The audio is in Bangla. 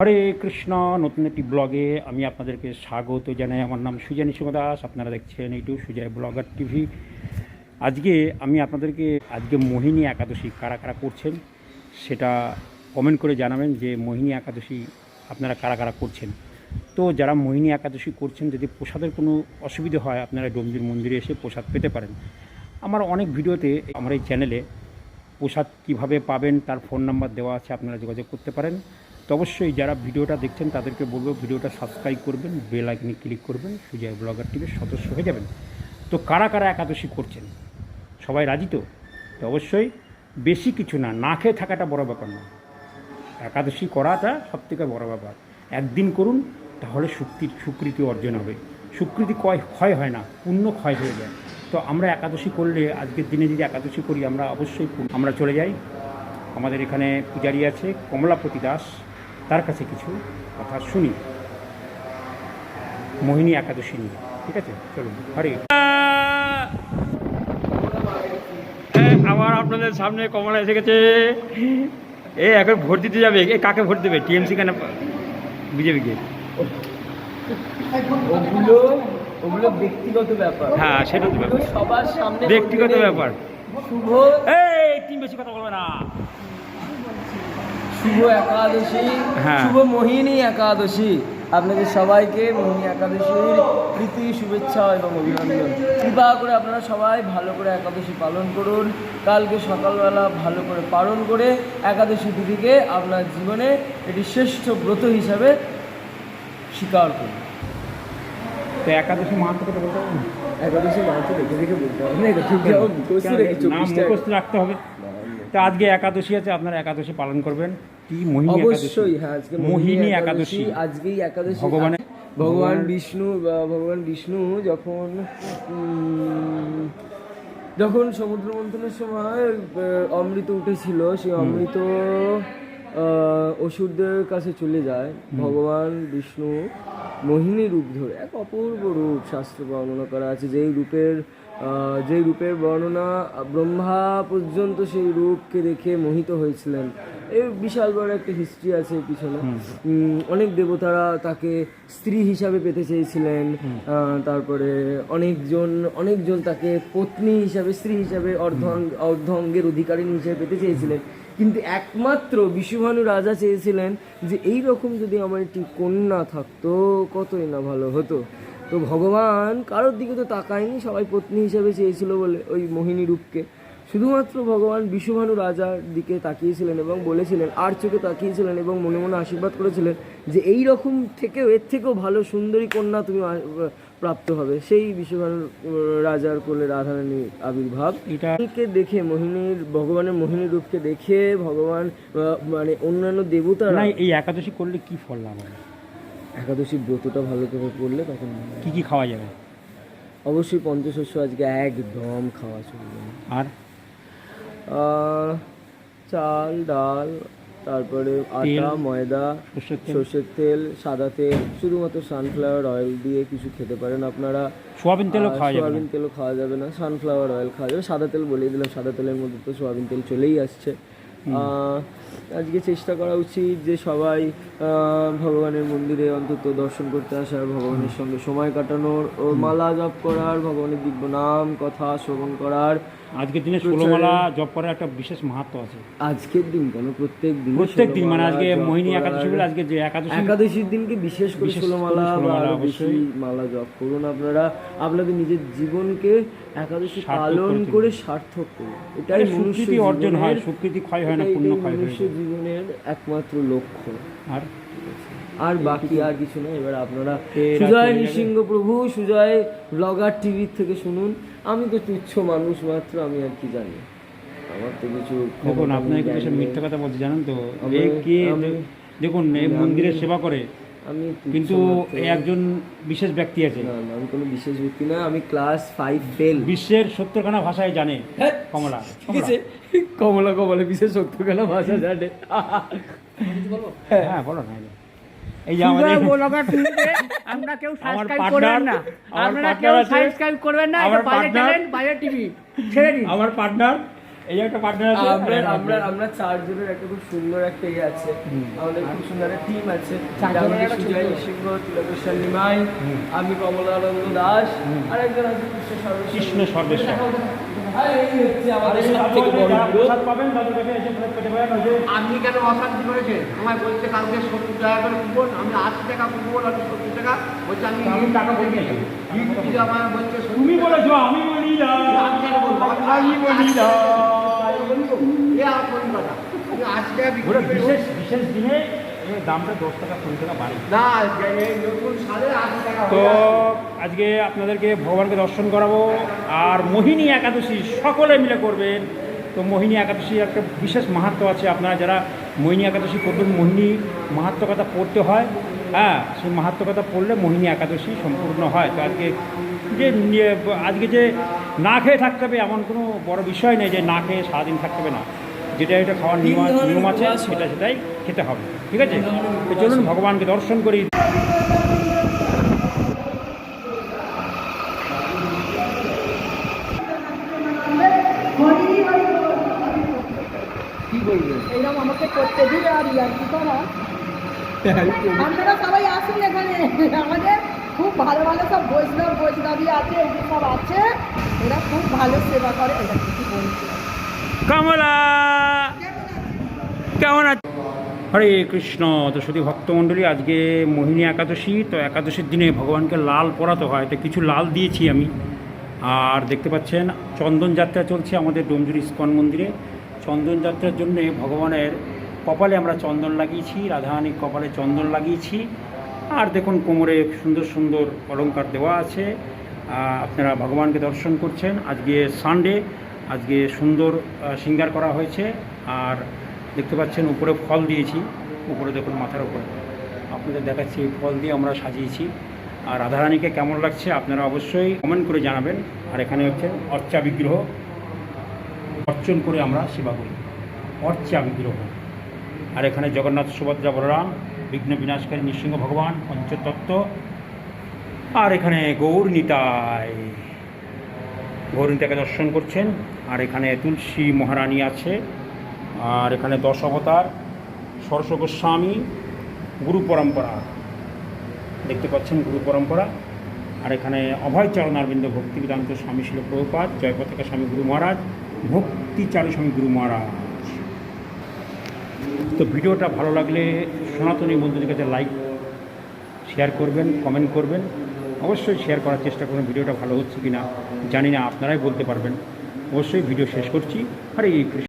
হরে কৃষ্ণ, নতুন একটি ব্লগে আমি আপনাদেরকে স্বাগত জানাই। আমার নাম সুজয় নিসিংহ দাস আপনারা দেখছেন ইউটিউব সুজয় ব্লগার টিভি। আজকে আমি আপনাদেরকে, আজকে মোহিনী একাদশী কারা কারা করছেন সেটা কমেন্ট করে জানাবেন যে মোহিনী একাদশী আপনারা কারা কারা করছেন। তো যারা মোহিনী একাদশী করছেন, যদি প্রসাদের কোনো অসুবিধা হয়, আপনারা ডোমজির মন্দিরে এসে প্রসাদ পেতে পারেন। আমার অনেক ভিডিওতে আমার এই চ্যানেলে প্রসাদ কীভাবে পাবেন, তার ফোন নাম্বার দেওয়া আছে, আপনারা যোগাযোগ করতে পারেন। তো অবশ্যই যারা ভিডিওটা দেখছেন, তাদেরকে বলব ভিডিওটা সাবস্ক্রাইব করবেন বেল আইকনে ক্লিক করবেন, সুজয় ব্লগার টিভির সদস্য হয়ে যাবেন। তো কারা কারা একাদশী করছেন? সবাই রাজি তো? তো অবশ্যই বেশি কিছু না না খেয়ে থাকাটা বড় ব্যাপার না। একাদশী করাটা সবথেকে বড় ব্যাপার। একদিন করুন, তাহলে সুক্তি স্বীকৃতি অর্জন হবে। স্বীকৃতি কয়, ক্ষয় হয় না পুণ্য ক্ষয় হয়ে যায়। তো আমরা একাদশী করলে, আজকের দিনে যদি একাদশী করি, আমরা অবশ্যই আমরা চলে যাই। আমাদের এখানে পূজারি আছে কমলাপতি দাস। তার কাছে কিছু কথা শুনি। মোহিনী একাদশী নিয়ে। ঠিক আছে? চলুন হরে আবার আপনাদের সামনে কমলা এসে গেছে। এ এখন ভোট দিতে যাবে। এ কাকে ভোট দেবে? টিএমসি কেন বিজেপিকে ওগুলো ওগুলো ব্যক্তিগত ব্যাপার। হ্যাঁ সেটা তো ব্যাপার। সবার সামনে ব্যক্তিগত ব্যাপার। শুভ। এই টিম বেশি কথা বলবে না। শুভ একাদশী হ্যাঁ। শুভ মোহিনী একাদশী। আপনাদের সবাইকে মোহিনী একাদশীর প্রীতি শুভেচ্ছা এবং অভিনন্দন। কৃপা করে আপনারা সবাই ভালো করে একাদশী পালন করুন। কালকে সকালবেলা ভালো করে পালন করে একাদশী তিথিকে আপনার জীবনে এটি শ্রেষ্ঠ ব্রত হিসাবে স্বীকার করুন। তো একাদশী মাহাত্ম কথা বলতে হবে একাদশী দেখে দেখে বলতে হবে। মুখস্থ রাখতে হবে। তো আজকে একাদশী আছে আপনারা একাদশী পালন করবেন। কি মোহিনী অবশ্যই হ্যাঁ আজকে মোহিনী একাদশী আজকেই একাদশী। ভগবানের- ভগবান বিষ্ণু ভগবান বিষ্ণু যখন যখন সমুদ্র মন্থনের সময় অমৃত উঠেছিল সেই অমৃত অসুরদের কাছে চলে যায়। ভগবান বিষ্ণু মোহিনী রূপ ধরে এক অপূর্ব রূপ শাস্ত্র বর্ণনা করা আছে। যেই রূপের আহ, যেই রূপের বর্ণনা ব্রহ্মা পর্যন্ত সেই রূপকে দেখে মোহিত হয়েছিলেন। বিশাল বড় একটা হিস্ট্রি আছে পিছনে। অনেক দেবতারা তাকে স্ত্রী হিসাবে পেতে চেয়েছিলেন। তারপরে অনেকজন অনেকজন তাকে পত্নী হিসাবে স্ত্রী হিসাবে অর্ধাঙ্গ অর্ধাঙ্গের অধিকারিণী হিসেবে পেতে চেয়েছিলেন। কিন্তু একমাত্র বিশ্বভানু রাজা চেয়েছিলেন যে এই রকম যদি আমার একটি কন্যা থাকতো কতই না ভালো হতো? তো ভগবান কারোর দিকে তো তাকায়নি সবাই পত্নী হিসাবে চেয়েছিল বলে ওই মোহিনী রূপকে। শুধুমাত্র ভগবান বিশ্বভানু রাজার দিকে তাকিয়েছিলেন এবং বলেছিলেন আর চোখে তাকিয়েছিলেন এবং মনে মনে আশীর্বাদ করেছিলেন যে এই রকম থেকেও এর থেকেও ভালো সুন্দরী কন্যা তুমি প্রাপ্ত হবে। সেই বিশ্বভানু রাজার কোলে রাধারানীর আবির্ভাব। এটা কে দেখে মোহিনীর ভগবানের মোহিনী রূপকে দেখে ভগবান মানে অন্যান্য দেবতারা এই একাদশী করলে কি ফল লাভ হবে? একাদশী ব্রতটা ভালো করে করলে তখন। কি কি খাওয়া যাবে? অবশ্যই পঞ্চশস্য আজকে একদম খাওয়া চলবে আর? চাল ডাল তারপরে আটা ময়দা সর্ষের তেল। সাদা তেল শুধুমাত্র সানফ্লাওয়ার অয়েল দিয়ে কিছু খেতে পারেন আপনারা। সোয়াবিন তেলও খাওয়া যাবে সোয়াবিন তেলও খাওয়া যাবে না। সানফ্লাওয়ার অয়েল খাওয়া যাবে। সাদা তেল বলেই দিলাম সাদা তেলের মধ্যে তো সোয়াবিন তেল চলেই আসছে। আহ, আজকে চেষ্টা করা উচিত যে সবাই আহ, ভগবানের মন্দিরে অন্তত দর্শন করতে আসার ভগবানের সঙ্গে সময় কাটানোর ও মালা জপ করার ভগবানের দিব্য নাম কথা শ্রবণ করার আজকের দিনে ষোলোমালা জপ করার একটা বিশেষ মাহাত্ম আছে। আজকের দিন কেন? প্রত্যেক দিন প্রত্যেক দিন মানে আজকে মোহিনী একাদশী বলে আজকে যে একাদশী একাদশীর দিনকে বিশেষ করে ষোলোমালা অবশ্যই। মালা জপ করুন আপনারা? আপনাদের নিজের জীবনকে একাদশী পালন করে সার্থক করুন। এটাই এটা স্বীকৃতি অর্জন হয় স্বীকৃতি ক্ষয় হয় না ক্ষয় হয়ে জীবনের একমাত্র লক্ষ্য। আর আর বাকি আর কিছু না এবার আপনারা সুজয় নৃসিংহ প্রভু সুজয় ব্লগার টিভির থেকে শুনুন। আমি তো তুচ্ছ মানুষ মাত্র আমি আর কি জানি। আমার তো কিছু দেখুন আপনাকে নেই, কিছু মিথ্যা কথা বলতে জানেন তো? কে দেখুন এই মন্দিরের সেবা করে আমি কিন্তু একজন বিশেষ ব্যক্তি আছে। না না আমি কোনো বিশেষ ব্যক্তি না আমি ক্লাস ফাইভ ফেল বিশ্বের সত্তরখানা ভাষায় জানে কমলা। ঠিক আছে। কমলা কমলা বিশেষ সত্যখানা ভাষা জানে। হ্যাঁ বলো না এই যে আমাদের আমরা কেউ সাবস্ক্রাইব করবেন না। আপনারা কেউ সাবস্ক্রাইব করবেন না এটা বাইরে চ্যানেল বাইরে টিভি ছেড়ে দিন। আমার পার্টনার এই একটা পার্টনার আছে আমরা আমরা আমরা চারজনের একটা খুব সুন্দর একটা ইয়ে আছে। আমাদের খুব সুন্দর একটা টিম আছে। চারজনের সুজয় সিংহ তিলকেশ্বর নিমাই আমি কমলানন্দ দাস আর একজন আছে কৃষ্ণ সর্বেশ্বর। কৃষ্ণ সর্বেশ্বর। আপনি কেন অশান্তি করেছে আমায় বলছে কালকে সত্তর টাকা করে কুপন আমি আশি টাকা কুপন আমি সত্তর টাকা বলছে আমি আমি টাকা দিয়ে দিয়েছি। কিন্তু আমার বলছে তুমি বলেছ আমি বলি না আমি বলি না। এ আর কোন কথা আমি আশি টাকা করে বিশেষ বিশেষ দিনে দামটা দশ টাকা কুড়ি টাকা বাড়ে। তো আজকে আপনাদেরকে ভগবানকে দর্শন করাবো আর মোহিনী একাদশী সকলে মিলে করবেন। তো মোহিনী একাদশী একটা বিশেষ মাহাত্ম আছে আপনারা যারা মোহিনী একাদশী করবেন মোহিনী মাহাত্ম কথা পড়তে হয় হ্যাঁ সেই মাহাত্ম কথা পড়লে মোহিনী একাদশী সম্পূর্ণ হয়। তো আজকে যে আজকে যে না খেয়ে থাকতে হবে এমন কোনো বড় বিষয় নেই যে না খেয়ে সারাদিন থাকতে হবে না। যেটা এটা খাওয়ার নিয়ম নিয়ম আছে সেটা সেটাই খেতে হবে ঠিক আছে? তো চলুন ভগবানকে দর্শন করি। কি বলবেন? এইরকম আমাকে করতে দিলে আর ইয়ার কি করা? আপনারা সবাই আসুন এখানে। আমাদের খুব ভালো ভালো সব বৈষ্ণব বৈষ্ণবী আছে যে সব আছে। এরা খুব ভালো সেবা করে এটা কি বলছি কমলা। কেমন আছে হরে কৃষ্ণ, তো শুধু ভক্তমণ্ডলী, আজকে মোহিনী একাদশী, তো একাদশীর দিনে ভগবানকে লাল পরাতে হয়, তো কিছু লাল দিয়েছি আমি। আর দেখতে পাচ্ছেন, চন্দন যাত্রা চলছে আমাদের ডোমজুর ইস্কন মন্দিরে। চন্দন যাত্রার জন্যে ভগবানের কপালে আমরা চন্দন লাগিয়েছি, রাধারানীর কপালে চন্দন লাগিয়েছি। আর দেখুন, কোমরে সুন্দর সুন্দর অলঙ্কার দেওয়া আছে। আপনারা ভগবানকে দর্শন করছেন। আজকে সানডে আজকে সুন্দর আহ, শৃঙ্গার করা হয়েছে। আর দেখতে পাচ্ছেন উপরে ফল দিয়েছি। উপরে দেখুন মাথার উপরে। আপনাদের দেখাচ্ছি এই ফল দিয়ে আমরা সাজিয়েছি। আর রাধারানীকে কেমন লাগছে আপনারা অবশ্যই কমেন্ট করে জানাবেন। আর এখানে হচ্ছে অর্চা বিগ্রহ। অর্চন করে আমরা সেবা করি। অর্চা বিগ্রহ। আর এখানে জগন্নাথ সুভদ্রা বলরাম বিঘ্ন বিনাশকারী নৃসিংহ ভগবান পঞ্চতত্ত্ব। আর এখানে গৌর নিতাই। গৌর দর্শন করছেন, আর এখানে তুলসী মহারানী আছে, আর এখানে দশ অবতার সরস্ব গোস্বামী গুরু পরম্পরা, দেখতে পাচ্ছেন গুরু পরম্পরা, আর এখানে অভয় চরণারবিন্দ ভক্তি বেদান্ত স্বামী শিল প্রভুপাত জয় পতাকা স্বামী গুরু মহারাজ, ভক্তি চারু স্বামী গুরু মহারাজ। তো ভিডিওটা ভালো লাগলে সনাতনী বন্ধুদের কাছে লাইক, শেয়ার করবেন, কমেন্ট করবেন। অবশ্যই শেয়ার করার চেষ্টা করুন, ভিডিওটা ভালো হচ্ছে কি না জানি না, আপনারাই বলতে পারবেন। অবশ্যই ভিডিও শেষ করছি। আর কৃষ্ণ।